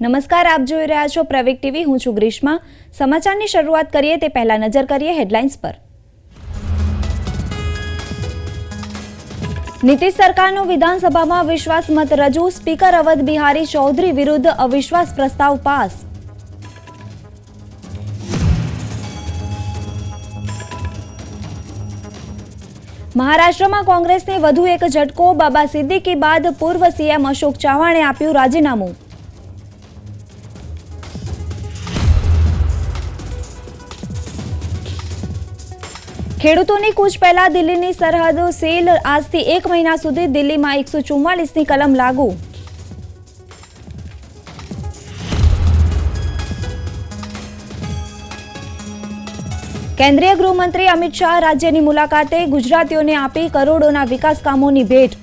નમસ્કાર, આપ જોઈ રહ્યા છો પ્રવેગ ટીવી. હું છું ગ્રીષ્મા. સમાચારની શરૂઆત કરીએ તે પહેલા નજર કરીએ હેડલાઇન્સ પર. નીતિશ સરકારનો વિધાનસભામાં વિશ્વાસ મત રજૂ. સ્પીકર અવધ બિહારી ચૌધરી વિરુદ્ધ અવિશ્વાસ પ્રસ્તાવ પાસ. મહારાષ્ટ્રમાં કોંગ્રેસને વધુ એક ઝટકો. બાબા સિદ્દીકી બાદ પૂર્વ સીએમ અશોક ચવાણે આપ્યું રાજીનામું. ખેડૂતોની કૂચ પહેલા દિલ્હીની સરહદો સીલ. આજથી એક મહિના સુધી દિલ્હીમાં એકસો ચુમ્માલીસની કલમ લાગુ. કેન્દ્રીય ગૃહમંત્રી અમિત શાહ રાજ્યની મુલાકાતે ગુજરાતીઓને આપી કરોડોના વિકાસ કામોની ભેટ.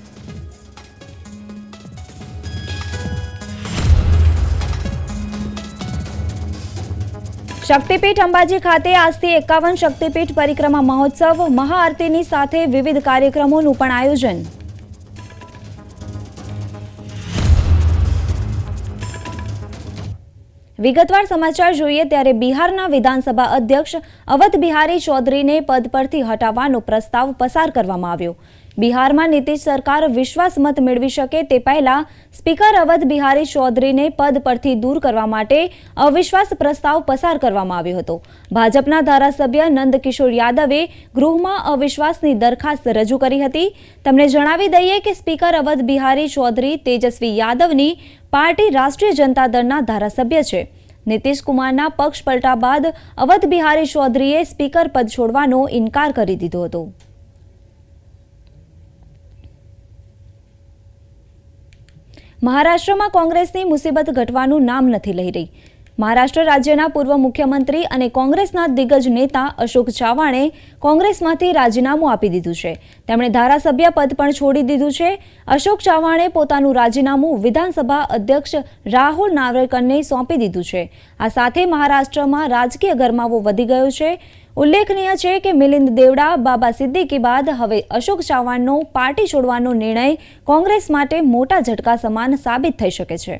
શક્તિપીઠ અંબાજી ખાતે આજથી એકાવન શક્તિપીઠ પરિક્રમા મહોત્સવ, મહાઆરતીની સાથે વિવિધ કાર્યક્રમોનું પણ આયોજન. વિગતવાર સમાચાર જોઈએ ત્યારે બિહારના વિધાનસભા અધ્યક્ષ અવધ બિહારી ચૌધરીને પદ પરથી હટાવવાનો પ્રસ્તાવ પસાર કરવામાં આવ્યો. બિહારમાં નીતિશ સરકાર વિશ્વાસ મત મેળવી શકે તે પહેલા સ્પીકર અવધ બિહારી ચૌધરીને પદ પરથી દૂર કરવા માટે અવિશ્વાસ પ્રસ્તાવ પસાર કરવામાં આવ્યો હતો. ભાજપના ધારાસભ્ય નંદકિશોર યાદવે ગૃહમાં અવિશ્વાસની દરખાસ્ત રજૂ કરી હતી. તેમણે જણાવી દઈએ કે સ્પીકર અવધ બિહારી ચૌધરી તેજસ્વી યાદવની પાર્ટી રાષ્ટ્રીય જનતા દળના ધારાસભ્ય છે. નીતિશ કુમારના પક્ષ પલટા બાદ અવધ બિહારી ચૌધરીએ સ્પીકર પદ છોડવાનો ઇનકાર કરી દીધો હતો. મહારાષ્ટ્રમાં કોંગ્રેસની મુસીબત ઘટવાનું નામ નથી લઈ રહી. મહારાષ્ટ્ર રાજ્યના પૂર્વ મુખ્યમંત્રી અને કોંગ્રેસના દિગ્ગજ નેતા અશોક ચાવાણે કોંગ્રેસમાંથી રાજીનામું આપી દીધું છે. તેમણે ધારાસભ્ય પદ પણ છોડી દીધું છે. અશોક ચાવાણે પોતાનું રાજીનામું વિધાનસભા અધ્યક્ષ રાહુલ નાવરેકરને સોંપી દીધું છે. આ સાથે મહારાષ્ટ્રમાં રાજકીય ગરમાવો વધી ગયો છે. ઉલ્લેખનીય છે કે મિલિંદ દેવડા, બાબા સિદ્દીકી બાદ હવે અશોક ચવાણનો પાર્ટી છોડવાનો નિર્ણય કોંગ્રેસ માટે મોટા ઝટકા સમાન સાબિત થઈ શકે છે.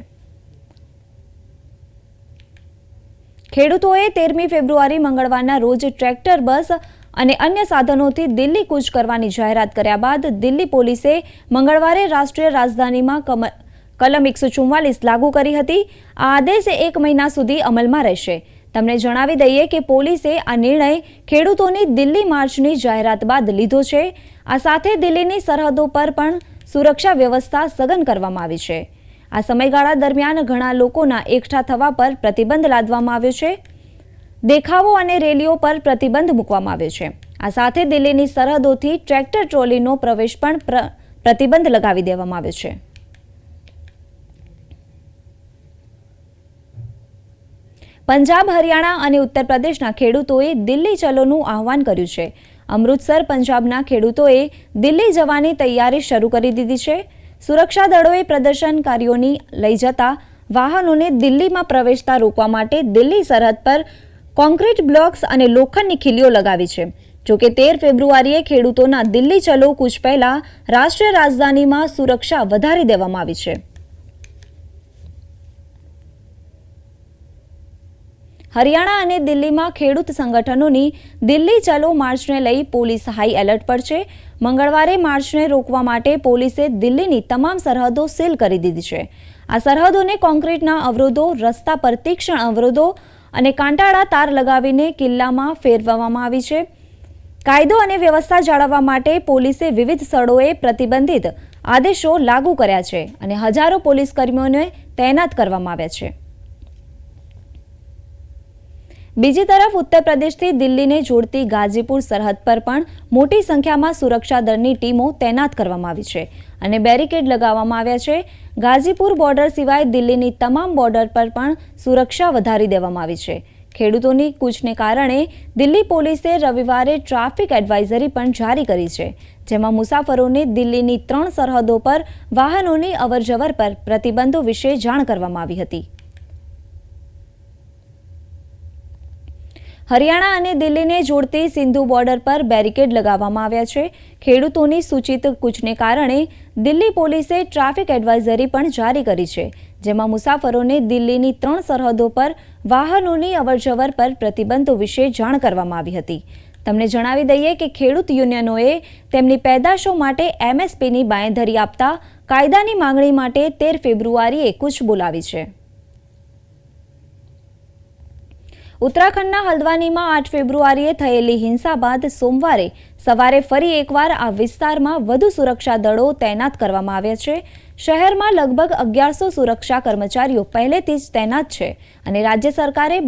ખેડૂતોએ તેરમી ફેબ્રુઆરી મંગળવારના રોજ ટ્રેક્ટર, બસ અને અન્ય સાધનોથી દિલ્હી કૂચ કરવાની જાહેરાત કર્યા બાદ દિલ્હી પોલીસે મંગળવારે રાષ્ટ્રીય રાજધાનીમાં કલમ એકસો ચુમ્માલીસ લાગુ કરી હતી. આ આદેશ એક મહિના સુધી અમલમાં રહેશે. તમને જણાવી દઈએ કે પોલીસે આ નિર્ણય ખેડૂતોની દિલ્હી માર્ચની જાહેરાત બાદ લીધો છે. આ સાથે દિલ્હીની સરહદો પર પણ સુરક્ષા વ્યવસ્થા સઘન કરવામાં આવી છે. આ સમયગાળા દરમિયાન ઘણા લોકોના એકઠા થવા પર પ્રતિબંધ લાદવામાં આવ્યો છે. દેખાવો અને રેલીઓ પર પ્રતિબંધ મૂકવામાં આવ્યો છે. આ સાથે દિલ્હીની સરહદોથી ટ્રેક્ટર ટ્રોલીનો પ્રવેશ પણ પ્ર- પ્રતિબંધ લગાવી દેવામાં આવ્યો છે. પંજાબ, હરિયાણા અને ઉત્તર પ્રદેશના ખેડૂતોએ દિલ્હી ચલોનું આહવાન કર્યું છે. અમૃતસર, પંજાબના ખેડૂતોએ દિલ્હી જવાની તૈયારી શરૂ કરી દીધી છે. સુરક્ષા દળોએ પ્રદર્શનકારીઓની લઈ જતા વાહનોને દિલ્હીમાં પ્રવેશતા રોકવા માટે દિલ્હી સરહદ પર કોન્ક્રીટ બ્લોક્સ અને લોખંડની ખીલીઓ લગાવી છે. જોકે તેર ફેબ્રુઆરીએ ખેડૂતોના દિલ્હી ચલો કૂચ પહેલા રાષ્ટ્રીય રાજધાનીમાં સુરક્ષા વધારી દેવામાં આવી છે. હરિયાણા અને દિલ્હીમાં ખેડૂત સંગઠનોની દિલ્હી ચલો માર્ચને લઈ પોલીસ હાઈ એલર્ટ પર છે. મંગળવારે માર્ચને રોકવા માટે પોલીસે દિલ્હીની તમામ સરહદો સીલ કરી દીધી છે. આ સરહદોને કોન્ક્રીટના અવરોધો, રસ્તા પર તીક્ષ્ણ અવરોધો અને કાંટાળા તાર લગાવીને કિલ્લામાં ફેરવવામાં આવી છે. કાયદો અને વ્યવસ્થા જાળવવા માટે પોલીસે વિવિધ સ્થળોએ પ્રતિબંધિત આદેશો લાગુ કર્યા છે અને હજારો પોલીસ કર્મીઓને તૈનાત કરવામાં આવ્યા છે. બીજી તરફ ઉત્તર પ્રદેશથી દિલ્હીને જોડતી ગાઝીપુર સરહદ પર પણ મોટી સંખ્યામાં સુરક્ષા દળની ટીમો તૈનાત કરવામાં આવી છે અને બેરિકેડ લગાવવામાં આવ્યા છે. ગાઝીપુર બોર્ડર સિવાય દિલ્હીની તમામ બોર્ડર પર પણ સુરક્ષા વધારી દેવામાં આવી છે. ખેડૂતોની કૂચને કારણે દિલ્હી પોલીસે રવિવારે ટ્રાફિક એડવાઇઝરી પણ જારી કરી છે, જેમાં મુસાફરોને દિલ્હીની ત્રણ સરહદો પર વાહનોની અવરજવર પર પ્રતિબંધો વિશે જાણ કરવામાં આવી હતી. હરિયાણા અને દિલ્હીને જોડતી સિંધુ બોર્ડર પર બેરિકેડ લગાવવામાં આવ્યા છે. ખેડૂતોની સૂચિત કૂચને કારણે દિલ્હી પોલીસે ટ્રાફિક એડવાઇઝરી પણ જારી કરી છે, જેમાં મુસાફરોને દિલ્હીની ત્રણ સરહદો પર વાહનોની અવરજવર પર પ્રતિબંધો વિશે જાણ કરવામાં આવી હતી. તમને જણાવી દઈએ કે ખેડૂત યુનિયનોએ તેમની પેદાશો માટે એમએસપીની બાંયધરી આપતા કાયદાની માંગણી માટે તેર ફેબ્રુઆરીએ કૂચ બોલાવી છે. ઉત્તરાખંડના હલ્દવાનીમાં આઠ ફેબ્રુઆરીએ થયેલી હિંસા બાદ સોમવારે સવારે ફરી એકવાર આ વિસ્તારમાં વધુ સુરક્ષા દળો તૈનાત કરવામાં આવ્યા છે. શહેરમાં લગભગ અગિયારસો સુરક્ષા કર્મચારીઓ પહેલેથી જ તૈનાત છે અને રાજ્ય સરકારે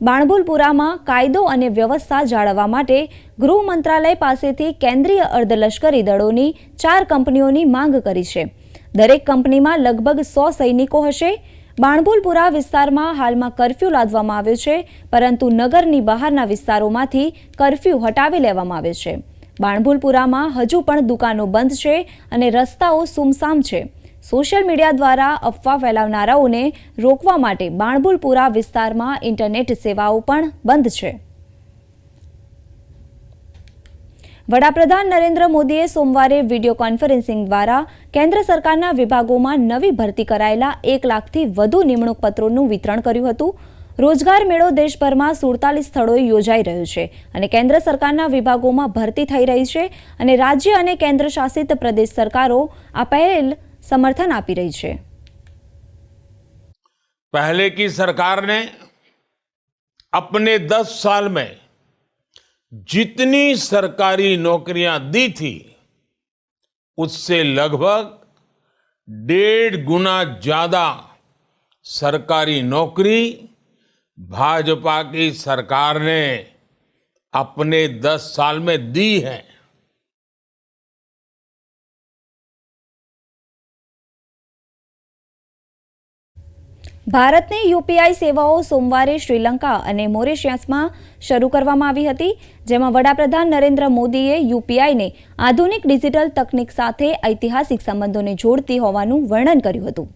બાણભુલપુરામાં કાયદો અને વ્યવસ્થા જાળવવા માટે ગૃહ મંત્રાલય પાસેથી કેન્દ્રીય અર્ધલશ્કરી દળોની ચાર કંપનીઓની માંગ કરી છે. દરેક કંપનીમાં લગભગ સો સૈનિકો હશે. બાણભુલપુરા વિસ્તારમાં હાલમાં કરફ્યુ લાદવામાં આવ્યો છે, પરંતુ નગરની બહારના વિસ્તારોમાંથી કરફ્યુ હટાવી લેવામાં આવ્યો છે. બાણભુલપુરામાં હજુ પણ દુકાનો બંધ છે અને રસ્તાઓ સુમસામ છે. સોશિયલ મીડિયા દ્વારા અફવા ફેલાવનારાઓને રોકવા માટે બાણભુલપુરા વિસ્તારમાં ઇન્ટરનેટ સેવાઓ પણ બંધ છે. વડાપ્રધાન નરેન્દ્ર મોદીએ સોમવારે વિડીયો કોન્ફરન્સિંગ દ્વારા કેન્દ્ર સરકારના વિભાગોમાં નવી ભરતી કરાયેલા એક લાખથી વધુ નિમણૂક પત્રોનું વિતરણ કર્યું હતું રોજગાર મેળો દેશભરમાં સુડતાલીસ સ્થળોએ યોજાઈ રહ્યો છે અને કેન્દ્ર સરકારના વિભાગોમાં ભરતી થઈ રહી છે અને રાજ્ય અને કેન્દ્ર શાસિત પ્રદેશ સરકારો આ પહેલ સમર્થન આપી રહી છે पहले की सरकार ने अपने दस साल में जितनी सरकारी नौकरियाँ दी थी, उससे लगभग डेढ़ गुना ज़्यादा सरकारी नौकरी भाजपा की सरकार ने अपने दस साल में दी है। ભારતની યુપીઆઈ સેવાઓ સોમવારે શ્રીલંકા અને મોરિશિયસમાં શરૂ કરવામાં આવી હતી જેમાં વડાપ્રધાન નરેન્દ્ર મોદીએ યુપીઆઈને આધુનિક ડિજિટલ તકનીક સાથે ઐતિહાસિક સંબંધોને જોડતી હોવાનું વર્ણન કર્યું હતું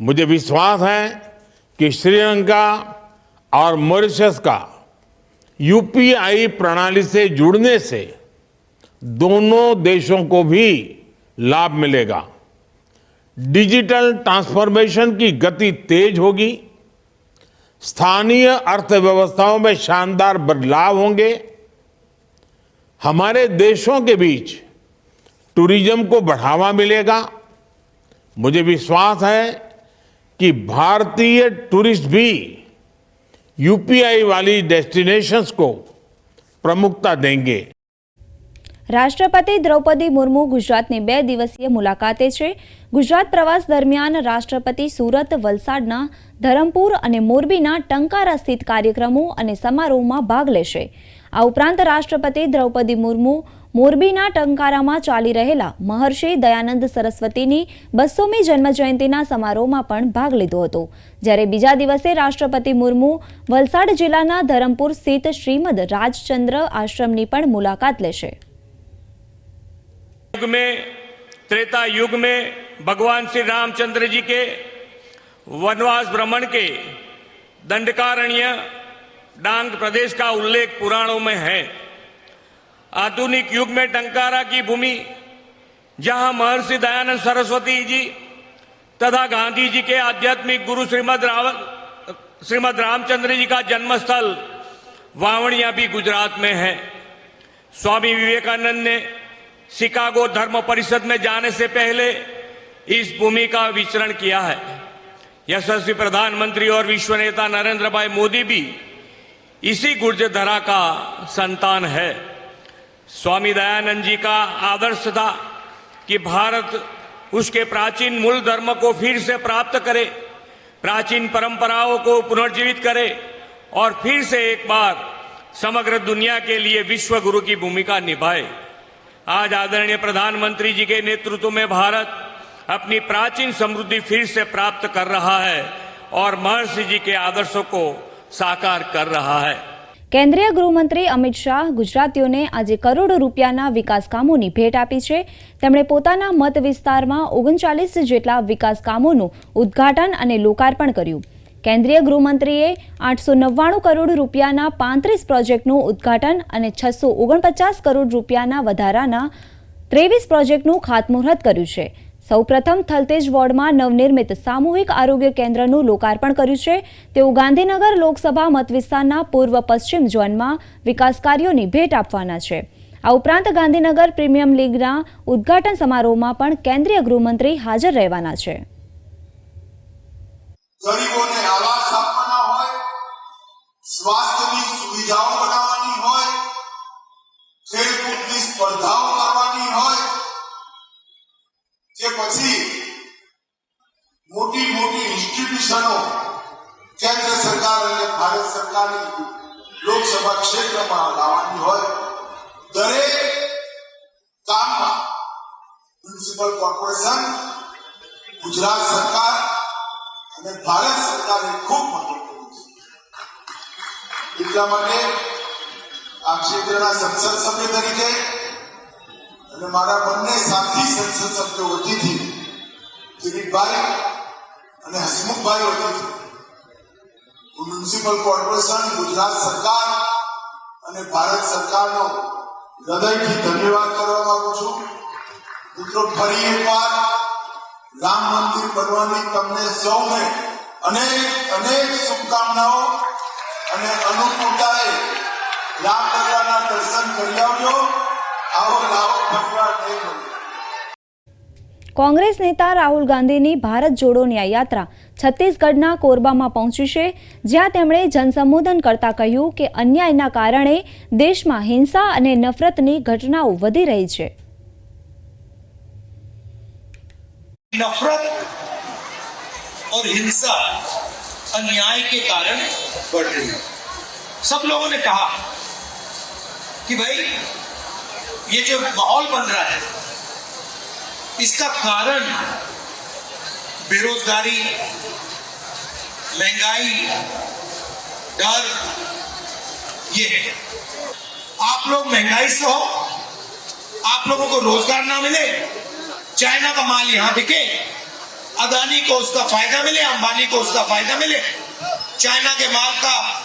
मुझे विश्वास है कि श्रीलंका और मॉरिशस का यूपीआई प्रणाली से जुड़ने से दोनों देशों को भी लाभ मिलेगा डिजिटल ट्रांसफॉर्मेशन की गति तेज होगी। स्थानीय अर्थव्यवस्थाओं में शानदार बदलाव होंगे। हमारे देशों के बीच टूरिज़्म को बढ़ावा मिलेगा। मुझे विश्वास है कि भारतीय टूरिस्ट भी यूपीआई वाली डेस्टिनेशंस को प्रमुखता देंगे। રાષ્ટ્રપતિ દ્રૌપદી મુર્મુ ગુજરાતની બે દિવસીય મુલાકાતે છે. ગુજરાત પ્રવાસ દરમિયાન રાષ્ટ્રપતિ સુરત, વલસાડના ધરમપુર અને મોરબીના ટંકારા સ્થિત કાર્યક્રમો અને સમારોહમાં ભાગ લેશે. આ ઉપરાંત રાષ્ટ્રપતિ દ્રૌપદી મુર્મુ મોરબીના ટંકારામાં ચાલી રહેલા મહર્ષિ દયાનંદ સરસ્વતીની બસોમી જન્મજયંતિના સમારોહમાં પણ ભાગ લીધો હતો. જ્યારે બીજા દિવસે રાષ્ટ્રપતિ મુર્મુ વલસાડ જિલ્લાના ધરમપુર સ્થિત શ્રીમદ રાજચંદ્ર આશ્રમની પણ મુલાકાત લેશે. युग में, त्रेता युग में भगवान श्री रामचंद्र जी के वनवास भ्रमण के दंडकारण्य डांग प्रदेश का उल्लेख पुराणों में है। आधुनिक युग में टंकारा की भूमि, जहाँ महर्षि दयानंद सरस्वती जी तथा गांधी जी के आध्यात्मिक गुरु श्रीमद राव, श्रीमद रामचंद्र जी का जन्मस्थल वावणिया भी गुजरात में है। स्वामी विवेकानंद ने शिकागो धर्म परिषद में जाने से पहले इस भूमि का विचरण किया है। यशस्वी प्रधानमंत्री और विश्व नेता नरेंद्र भाई मोदी भी इसी गुर्जर धरा का संतान है। स्वामी दयानंद जी का आदर्श था कि भारत उसके प्राचीन मूल धर्म को फिर से प्राप्त करे, प्राचीन परंपराओं को पुनर्जीवित करे और फिर से एक बार समग्र दुनिया के लिए विश्व गुरु की भूमिका निभाए। आज आदरणीय प्रधानमंत्री जी के नेतृत्व में भारत अपनी प्राचीन समृद्धि फिर से प्राप्त कर रहा है और महर्षि जी के आदर्शों को साकार कर रहा है કેન્દ્રીય ગૃહમંત્રી અમિત શાહ ગુજરાતીઓને આજે કરોડો રૂપિયાના વિકાસ કામોની ભેટ આપી છે તેમણે પોતાના મત વિસ્તારમાં ઓગણચાલીસ જેટલા વિકાસ કામોનું ઉદ્ઘાટન અને લોકાર્પણ કર્યું કેન્દ્રીય ગૃહમંત્રીએ આઠસો નવ્વાણું કરોડ રૂપિયાના પાંત્રીસ પ્રોજેક્ટનું ઉદ્ઘાટન અને છસો ઓગણપચાસ કરોડ રૂપિયાના વધારાના ત્રેવીસ પ્રોજેક્ટનું ખાતમુહૂર્ત કર્યું છે. સૌપ્રથમ થલતેજ વોર્ડમાં નવનિર્મિત સામૂહિક આરોગ્ય કેન્દ્રનું લોકાર્પણ કર્યું છે. તેઓ ગાંધીનગર લોકસભા મતવિસ્તારના પૂર્વ પશ્ચિમ ઝોનમાં વિકાસ કાર્યોની ભેટ આપવાના છે. આ ઉપરાંત ગાંધીનગર પ્રીમિયમ લીગના ઉદ્ઘાટન સમારોહમાં પણ કેન્દ્રીય ગૃહમંત્રી હાજર રહેવાના છે. ગરીબોને આવાસ આપવાના હોય સ્વાસ્થ્યની સુવિધાઓ બનાવવાની હોય ખેલકૂદની સ્પર્ધાઓ કરવાની હોય કે પછી મોટી મોટી ઇન્સ્ટિટ્યુશનો કેન્દ્ર સરકાર અને ભારત સરકારની લોકસભા ક્ષેત્રમાં લાવવાની હોય, દરેક કામમાં મ્યુનિસિપલ કોર્પોરેશન ગુજરાત સરકાર અને ભારત સરકારે ખૂબ મદદ એટલા માટે આ ક્ષેત્રના સંસદ સભ્ય તરીકે અને મારા બંને સાથી સંસદ સભ્યો વતીથી કિરીટભાઈ અને હસમુખભાઈ વતીથી હું મ્યુનિસિપલ કોર્પોરેશન, ગુજરાત સરકાર અને ભારત સરકારનો હૃદયથી ધન્યવાદ કરવા માંગુ છું. મિત્રો, ફરી એકવાર રામ મંદિર બનવાની તમને સૌને અનેક અનેક શુભકામનાઓ અને અનુકૂળતાએ રામલલ્લાના દર્શન કરી આવજો. આવો લાવો પરિવાર નહીં કોંગ્રેસ નેતા રાહુલ ગાંધીની ભારત જોડો આ યાત્રા છત્તીસગઢના કોરબામાં પહોંચી છે, જ્યાં તેમણે જનસંબોધન કરતા કહ્યું કે અન્યાયના કારણે દેશમાં હિંસા અને નફરતની ઘટનાઓ વધી રહી છે. नफरत और हिंसा, अन्याय के कारण बढ़ रही है। सब लोगों ने कहा कि भाई, ये जो माहौल बन रहा है, इसका कारण बेरोजगारी, महँगाई, डर, ये है। आप लोग महँगाई से हो, आप लोगों को रोज़गार ना मिले चाइना का माल यहाँ बिके। अदानी को उसका फ़ायदा मिले, अंबानी को उसका फ़ायदा मिले। चाइना के माल का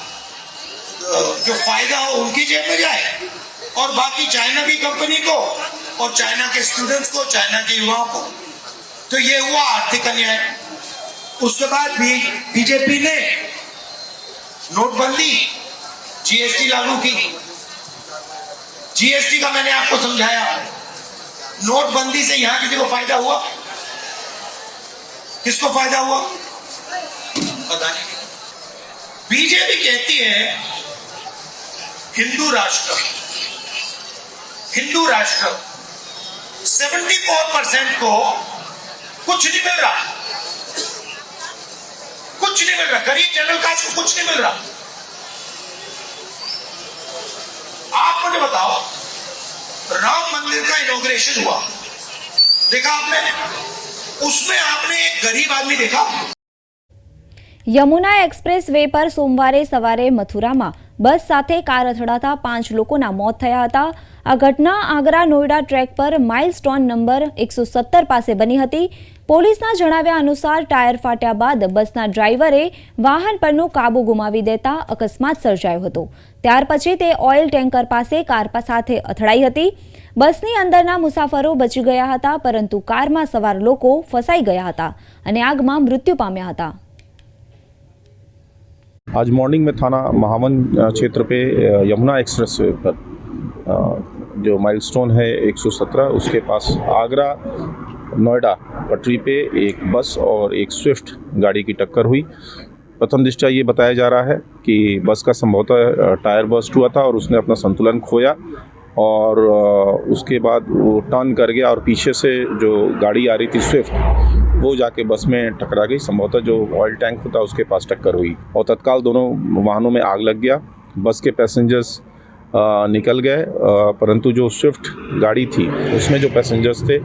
जो फ़ायदा हो उनकी जेब में जाए। और बाकी चाइना की कंपनी को, और चाइना के स्टूडेंट्स को, चाइना के युवाओं को। तो ये हुआ आर्थिक अन्याय। उसके बाद भी बीजेपी ने नोटबंदी जीएसटी लागू की। जीएसटी का मैंने आपको समझाया। नोटबंदी से यहाँ किसी को फ़ायदा हुआ? किसको फ़ायदा हुआ? पता नहीं। बीजेपी कहती है, हिंदू राष्ट्र हिंदू राष्ट्र 74 परसेंट को कुछ नहीं मिल रहा। कुछ नहीं मिल रहा। गरीब जनरल कास्ट को कुछ नहीं मिल रहा। आप मुझे बताओ राम मंदिर का इनोग्रेशन हुआ देखा आपने उसमें आपने एक गरीब आदमी देखा યમુના એક્સપ્રેસ વે પર સોમવારે સવારે મથુરામાં બસ સાથે કાર અથડાતા પાંચ લોકોના મોત થયા હતા આ ઘટના આગ્રા નોઈડા ટ્રેક પર માઇલસ્ટોન નંબર એકસો સત્તર પાસે બની હતી પોલીસના જણાવ્યા અનુસાર ટાયર ફાટ્યા બાદ બસના ડ્રાઈવરે વાહન પરનો કાબુ ગુમાવી દેતા અકસ્માત સર્જાયો હતો ત્યાર પછી તે ઓઇલ ટેન્કર પાસે કાર પા- સાથે અથડાઈ હતી બસની અંદરના મુસાફરો બચી ગયા હતા પરંતુ કારમાં સવાર લોકો ફસાઈ ગયા હતા અને આગમાં મૃત્યુ પામ્યા હતા आज मॉर्निंग में थाना महावन अ, क्षेत्र पे अ, यमुना एक्सप्रेस वे पर अ, जो माइलस्टोन है 117 उसके पास आगरा नोएडा, पटरी पे एक बस और एक स्विफ्ट गाड़ी की टक्कर हुई। प्रथम दृष्टया ये बताया जा रहा है कि बस का संभवतः टायर बस्ट हुआ था और उसने अपना संतुलन खोया और उसके बाद वो टर्न कर गया और पीछे से जो गाड़ी आ रही थी स्विफ्ट, वो जाके बस में टकरा गई। संभवतः जो ऑयल टैंक होता उसके पास टक्कर हुई और तत्काल दोनों वाहनों में आग लग गया। बस के पैसेंजर्स निकल गए। परंतु जो स्विफ्ट गाड़ी थी, उसमें जो पैसेंजर्स थे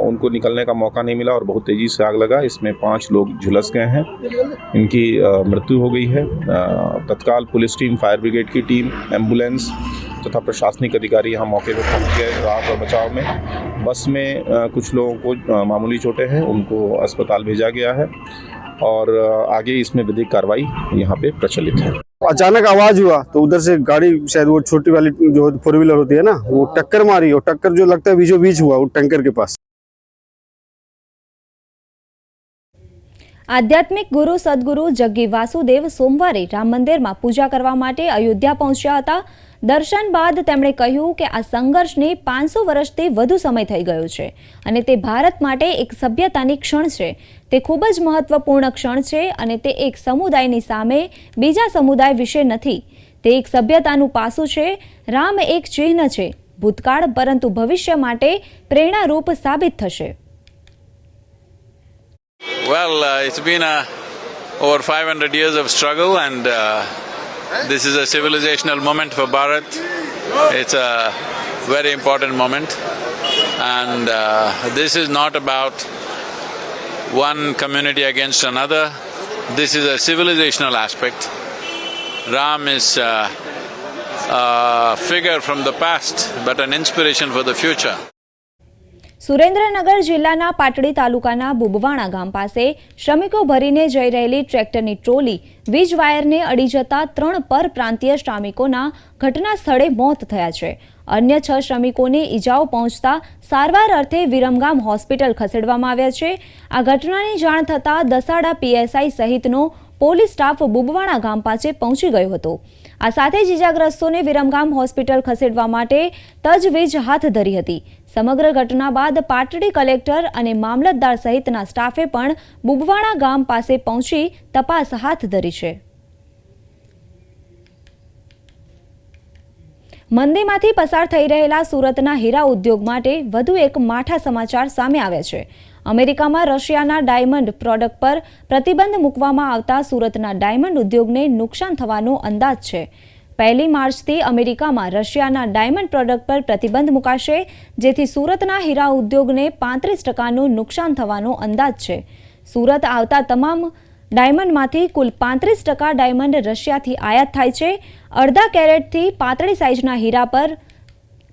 उनको निकलने का मौका नहीं मिला और बहुत तेज़ी से आग लगा। इसमें पाँच लोग झुलस गए हैं। इनकी मृत्यु हो गई है। तत्काल पुलिस टीम, फायर ब्रिगेड की टीम, एंबुलेंस तथा तो प्रशासनिक अधिकारी यहाँ मौके पर पहुँच गए राहत और बचाव में। बस में कुछ लोगों को मामूली चोटें हैं, उनको अस्पताल भेजा गया है और आगे इसमें विधिक कार्रवाई यहाँ पे प्रचलित है। अचानक आवाज हुआ तो उधर से गाड़ी शायद वो छोटी वाली जो फोर व्हीलर होती है ना वो टक्कर मारी और टक्कर जो लगता है बीचों बीच हुआ वो टैंकर के पास આધ્યાત્મિક ગુરુ સદગુરુ જગ્ગી વાસુદેવ સોમવારે રામ મંદિરમાં પૂજા કરવા માટે અયોધ્યા પહોંચ્યા હતા દર્શન બાદ તેમણે કહ્યું કે આ સંઘર્ષને પાંચસો વર્ષથી વધુ સમય થઈ ગયો છે અને તે ભારત માટે એક સભ્યતાની ક્ષણ છે. તે ખૂબ જ મહત્વપૂર્ણ ક્ષણ છે અને તે એક સમુદાયની સામે બીજા સમુદાય વિશે નથી. તે એક સભ્યતાનું પાસું છે. રામ એક ચિહ્ન છે. ભૂતકાળ પરંતુ ભવિષ્ય માટે પ્રેરણારૂપ સાબિત થશે. It's been uh, over 500 years of struggle, and uh, this is a civilizational moment for Bharat. It's a very important moment, and uh, this is not about one community against another. This is a civilizational aspect. Ram is uh, a figure from the past, but an inspiration for the future. Surendranagar જિલ્લાના પાટડી તાલુકાના બુબવાણા ગામ પાસે શ્રમિકો ભરીને જઈ રહેલી ટ્રેક્ટરની trolley વીજ વાયરને અડી જતા ત્રણ પરપ્રાંતીય શ્રમિકોના ઘટના સ્થળે મોત થયા છે. અન્ય છ શ્રમિકોને ઈજાઓ પહોંચતા સારવાર અર્થે વિરમગામ હોસ્પિટલ ખસેડવામાં આવ્યા છે. આ ઘટનાની જાણ થતાં દસાડા પીએસઆઈ સહિતનો પોલીસ સ્ટાફ બુબવાણા ગામ પાસે પહોંચી ગયો હતો. આ સાથે જ ઇજાગ્રસ્તોને વિરમગામ હોસ્પિટલ ખસેડવા માટે તજવીજ હાથ ધરી હતી. સમગ્ર ઘટના બાદ પાટડી કલેક્ટર અને મામલતદાર સહિતના સ્ટાફે પણ બુબવાણા ગામ પાસે પહોંચી તપાસ હાથ ધરી છે. મંદીમાંથી પસાર થઈ રહેલા સુરતના હીરા ઉદ્યોગ માટે વધુ એક માઠા સમાચાર સામે આવ્યા છે. અમેરિકામાં રશિયાના ડાયમંડ પ્રોડક્ટ પર પ્રતિબંધ મૂકવામાં આવતા સુરતના ડાયમંડ ઉદ્યોગને નુકસાન થવાનો અંદાજ છે. પહેલી માર્ચથી અમેરિકામાં રશિયાના ડાયમંડ પ્રોડક્ટ પર પ્રતિબંધ મુકાશે, જેથી સુરતના હીરા ઉદ્યોગને પાંત્રીસ ટકાનું નુકસાન થવાનો અંદાજ છે. સુરત આવતા તમામ ડાયમંડમાંથી કુલ પાંત્રીસ ટકા ડાયમંડ રશિયાથી આયાત થાય છે. અડધા કેરેટથી પાતળી સાઇઝના હીરા પર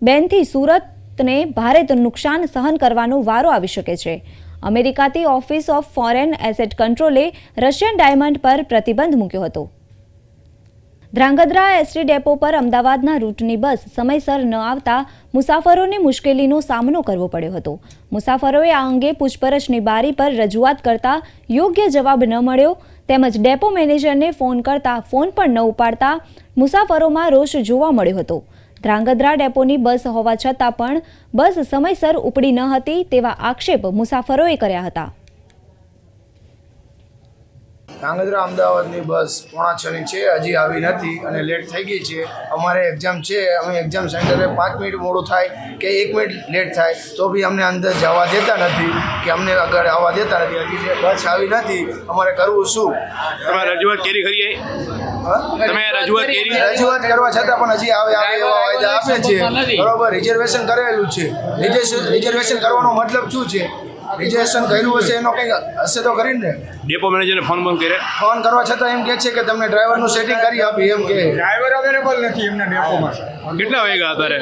બેનથી સુરતને ભારે નુકસાન સહન કરવાનો વારો આવી શકે છે. અમેરિકાથી ઓફિસ ઓફ ફોરેન એસેટ કંટ્રોલે રશિયન ડાયમંડ પર પ્રતિબંધ મૂક્યો હતો. ધ્રાંગધ્રા એસટી ડેપો પર અમદાવાદના રૂટની બસ સમયસર ન આવતા મુસાફરોને મુશ્કેલીનો સામનો કરવો પડ્યો હતો. મુસાફરોએ આ અંગે પૂછપરછની બારી પર રજૂઆત કરતા યોગ્ય જવાબ ન મળ્યો. તેમજ ડેપો મેનેજરને ફોન કરતા ફોન પણ ન ઉપાડતા મુસાફરોમાં રોષ જોવા મળ્યો હતો. ધ્રાંગધ્રા ડેપોની બસ હોવા છતાં પણ બસ સમયસર ઉપડી ન હતી તેવા આક્ષેપ મુસાફરોએ કર્યા હતા. ધ્રાંગધ્રા અમદાવાદની બસ પોણા છની છે હજી આવી નથી અને લેટ થઈ ગઈ છે. અમારે એક્ઝામ છે અમે એક્ઝામ સેન્ટરે પાંચ મિનિટ મોડું થાય કે એક મિનિટ લેટ થાય તો બી અમને અંદર જવા દેતા નથી કે અમને આગળ આવવા દેતા નથી. હજી જે બસ આવી નથી અમારે કરવું શું? તમે રજૂઆત કરી હા? તમે રજૂઆત કરી? રજૂઆત કરવા છતાં પણ હજી આવે આવે એવા વાયદા આપે છે. બરોબર રિઝર્વેશન કરેલું છે. રિઝર્વેશન કરવાનો મતલબ શું છે? રિઝર્વેશન કર્યું હશે એનો કંઈક હશે તો કરીને? ને ડેપો મેનેજરને ફોન બંધ કરે ફોન કરવા છતાં એમ કહે છે કે તમને ડ્રાઈવરનું સેટિંગ કરી આપી એમ કે. ડ્રાઈવર અવેલેબલ કેટલા વાગ્યા અત્યારે?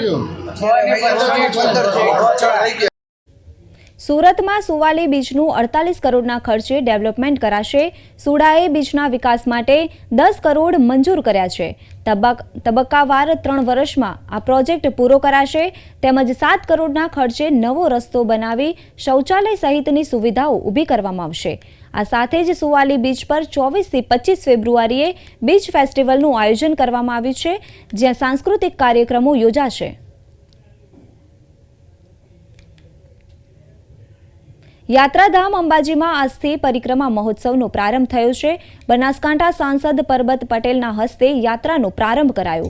સુરતમાં સુવાલી બીચનું અડતાલીસ કરોડના ખર્ચે ડેવલપમેન્ટ કરાશે. સુડાએ બીચના વિકાસ માટે દસ કરોડ મંજૂર કર્યા છે. તબક, તબક્કાવાર ત્રણ વર્ષમાં આ પ્રોજેક્ટ પૂરો કરાશે. તેમજ સાત કરોડના ખર્ચે નવો રસ્તો બનાવી શૌચાલય સહિતની સુવિધાઓ ઊભી કરવામાં આવશે. આ સાથે જ સુવાલી બીચ પર ચોવીસથી પચીસ ફેબ્રુઆરીએ બીચ ફેસ્ટિવલનું આયોજન કરવામાં આવ્યું છે, જ્યાં સાંસ્કૃતિક કાર્યક્રમો યોજાશે. યાત્રાધામ અંબાજીમાં આજથી પરિક્રમા મહોત્સવનો પ્રારંભ થયો છે. બનાસકાંઠા સાંસદ પરબત પટેલના હસ્તે યાત્રાનો પ્રારંભ કરાયો.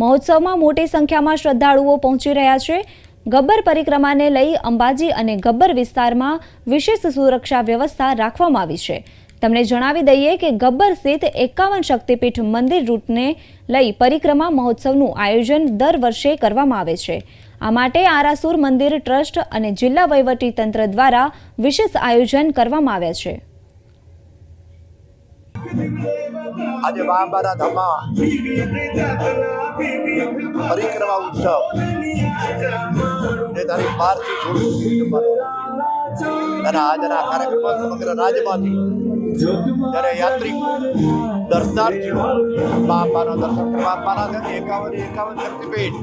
મહોત્સવમાં મોટી સંખ્યામાં શ્રદ્ધાળુઓ પહોંચી રહ્યા છે. ગબ્બર પરિક્રમાને લઈ અંબાજી અને ગબ્બર વિસ્તારમાં વિશેષ સુરક્ષા વ્યવસ્થા રાખવામાં આવી છે. તમને જણાવી દઈએ કે ગબ્બર સ્થિત એકાવન શક્તિપીઠ મંદિર રૂટને લઈ પરિક્રમા મહોત્સવનું આયોજન દર વર્ષે કરવામાં આવે છે. આ માટે આરાસુર મંદિર ટ્રસ્ટ અને જિલ્લા વહીવટી તંત્ર દ્વારા વિશેષ આયોજન કરવામાં આવ્યા છે. આજે મહાબારા ધામમાં પરિક્રમા ઉત્સવ. તારીખ બારથી સોળ સુધી આજના કાર્યક્રમમાં સમગ્ર રાજ્યમાંથી જ્યારે યાત્રિકો દર્શનાર્થીઓ બાપાના દર્શન કરવા આપવાના છે એકાવન એકાવન શક્તિપીઠ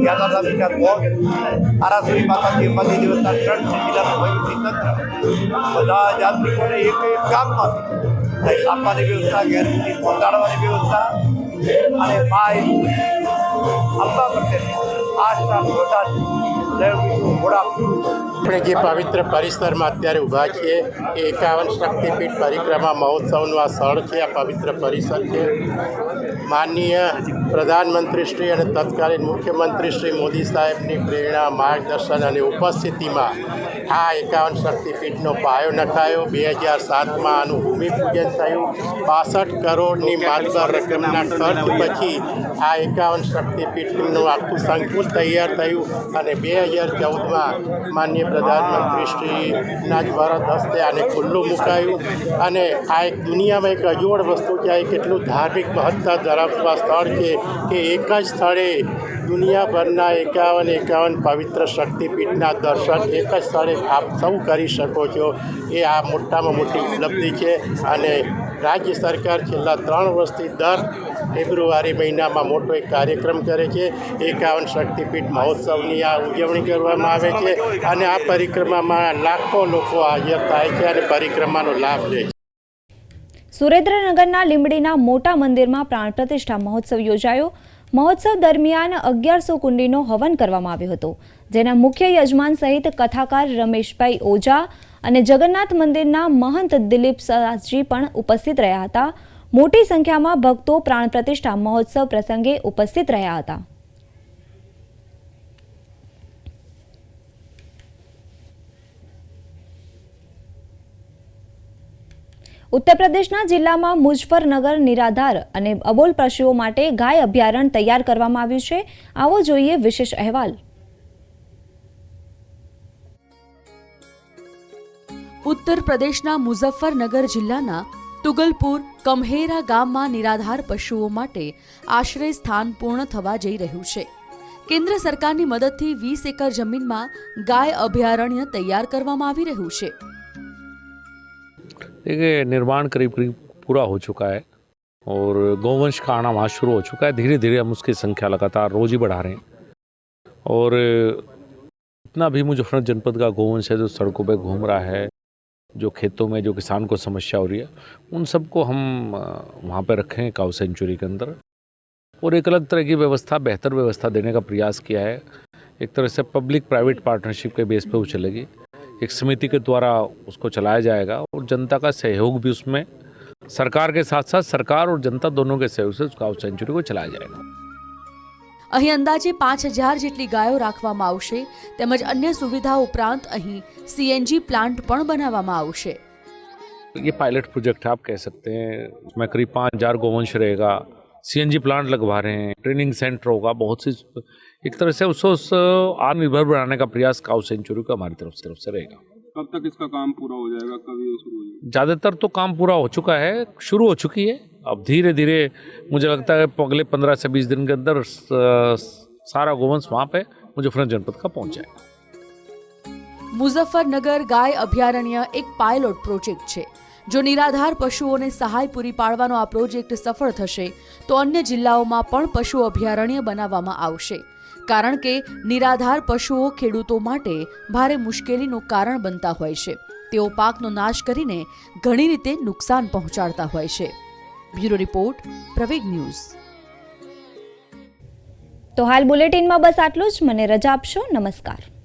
યાત્રા વિચાર ભોગ આરાસુરી માતાજી અંબાજી દેવસ્થાન ટ્રસ્ટ જિલ્લાનું વહીવટી તંત્ર બધા યાત્રિકોને એક એક ગામમાંથી આપવાની વ્યવસ્થા ઘેરથી પહોંચાડવાની વ્યવસ્થા અને માય અંબા પ્રત્યેની આસ્થા શ્રદ્ધા દૈવનું ઘોડા આપણે જે પવિત્ર પરિસરમાં અત્યારે ઊભા છીએ, એ એકાવન શક્તિપીઠ પરિક્રમા મહોત્સવનું આ સ્થળ છે, આ પવિત્ર પરિસર છે. માનનીય પ્રધાનમંત્રી શ્રી અને તત્કાલીન મુખ્યમંત્રી શ્રી મોદી સાહેબની પ્રેરણા, માર્ગદર્શન અને ઉપસ્થિતિમાં આ એકાવન શક્તિપીઠનો પાયો નખાયો. બે હજાર સાતમાં આનું ભૂમિપૂજન થયું. પાસઠ કરોડની માતબર રકમના ખર્ચ પછી આ એકાવન શક્તિપીઠનું આખું સંકુલ તૈયાર થયું અને બે હજાર ચૌદમાં માનનીય પ્રધાનમંત્રી શ્રીના જ વરદ હસ્તે આને ખુલ્લું મુકાયું. અને આ એક દુનિયામાં એક અજોડ વસ્તુ છે, આ એક એટલું ધાર્મિક મહત્તા ધરાવતું સ્થળ છે કે એક જ સ્થળે દુનિયાભરના એકાવન એકાવન પવિત્ર શક્તિપીઠના દર્શન એક જ સ્થળે આપ સૌ કરી શકો છો. એ આ મોટામાં મોટી ઉપલબ્ધિ છે અને રાજ્ય સરકાર છેલ્લા ત્રણ વર્ષથી દર ફેબ્રુઆરી મહિનામાં મોટો એક કાર્યક્રમ કરે છે. એકાવન શક્તિપીઠ મહોત્સવની આ ઉજવણી કરવામાં આવે છે અને આ પરિક્રમામાં લાખો લોકો હાજર થાય છે અને પરિક્રમાનો લાભ લે છે. સુરેન્દ્રનગરના લીંબડીના મોટા મંદિરમાં પ્રાણ પ્રતિષ્ઠા મહોત્સવ યોજાયો. મહોત્સવ દરમિયાન અગિયારસો કુંડીનો હવન કરવામાં આવ્યો હતો, જેના મુખ્ય યજમાન સહિત કથાકાર રમેશભાઈ ઓઝા અને જગન્નાથ મંદિરના મહંત દિલીપ સાજી પણ ઉપસ્થિત રહ્યા હતા. મોટી સંખ્યામાં ભક્તો પ્રાણ પ્રતિષ્ઠા મહોત્સવ પ્રસંગે ઉપસ્થિત રહ્યા હતા. ઉત્તર પ્રદેશના જિલ્લામાં મુઝફરનગર નિરાધાર અને અબોલ પશુઓ માટે ગાય અભયારણ્ય તૈયાર કરવામાં આવ્યું છે. આવો જોઈએ વિશેષ અહેવાલ. ઉત્તર પ્રદેશના મુઝફ્ફરનગર જિલ્લાના તુગલપુર કમહેરા ગામમાં નિરાધાર પશુઓ માટે આશ્રય સ્થાન પૂર્ણ થવા જઈ રહ્યું છે કેન્દ્ર સરકારની મદદથી વીસ એકર જમીનમાં ગાય અભયારણ્ય તૈયાર કરવામાં આવી રહ્યું છે देखिए निर्माण करीब करीब पूरा हो चुका है और गौवंश का आना वहाँ शुरू हो चुका है धीरे धीरे हम उसकी संख्या लगातार रोज ही बढ़ा रहे हैं और इतना भी मुजफ्फरनगर जनपद का गौवंश है जो सड़कों पे घूम रहा है जो खेतों में जो किसान को समस्या हो रही है, उन सबको हम वहाँ पर रखें काउ सेंचुरी के अंदर। और एक अलग तरह की व्यवस्था, बेहतर व्यवस्था देने का प्रयास किया है। एक तरह से पब्लिक प्राइवेट पार्टनरशिप के बेस पर वो चलेगी। एक समिति के द्वारा उसको चलाया जाएगा और जनता का सहयोग भी उसमें, सरकार के साथ साथ सरकार और जनता दोनों के सहयोग से उस काउ सेंचुरी को चलाया जाएगा। અહીં અંદાજે પાંચ હજાર જેટલી ગાયો રાખવામાં આવશે તેમજ અન્ય સુવિધા ઉપરાંત અહીં સીએનજી પ્લાન્ટ પણ બનાવવામાં આવશે ये पायलट प्रोजेक्ट है आप कह सकते हैं इसमें करीब पाँच हजार गोवंश रहेगा सीएनजी प्लांट लगवा रहे हैं ट्रेनिंग सेंटर होगा बहुत सी एक तरह से उसको उस आत्मनिर्भर बनाने का प्रयास काउ सेंचुरी का हमारी तरफ से तरफ से रहेगा कब तक इसका काम पूरा हो जाएगा कब ये शुरू हो जाएगा ज़्यादातर तो काम पूरा हो चुका है शुरू हो चुकी है अब धीरे धीरे मुझे लगता है अगले पंद्रह से बीस दिन के अंदर स- सारा गोवंश वहाँ पे मुजफ्फरनगर जनपद का पहुँच जाएगा મુઝફ્ફરનગર ગાય અભયારણ્ય એક પાયલોટ પ્રોજેક્ટ છે જો નિરાધાર પશુઓને સહાય પૂરી પાડવાનો આ પ્રોજેક્ટ સફળ થશે તો અન્ય જિલ્લાઓમાં પણ પશુ અભયારણ્ય બનાવવામાં આવશે કારણ કે નિરાધાર પશુઓ ખેડૂતો માટે ભારે મુશ્કેલીનું કારણ બનતા હોય છે તેઓ પાકનો નાશ કરીને ઘણી રીતે નુકસાન પહોંચાડતા હોય છે બ્યુરો રિપોર્ટ પ્રવેગ ન્યૂઝ. તો હાલ બુલેટિનમાં બસ આટલું જ. મને રજા આપશો. નમસ્કાર.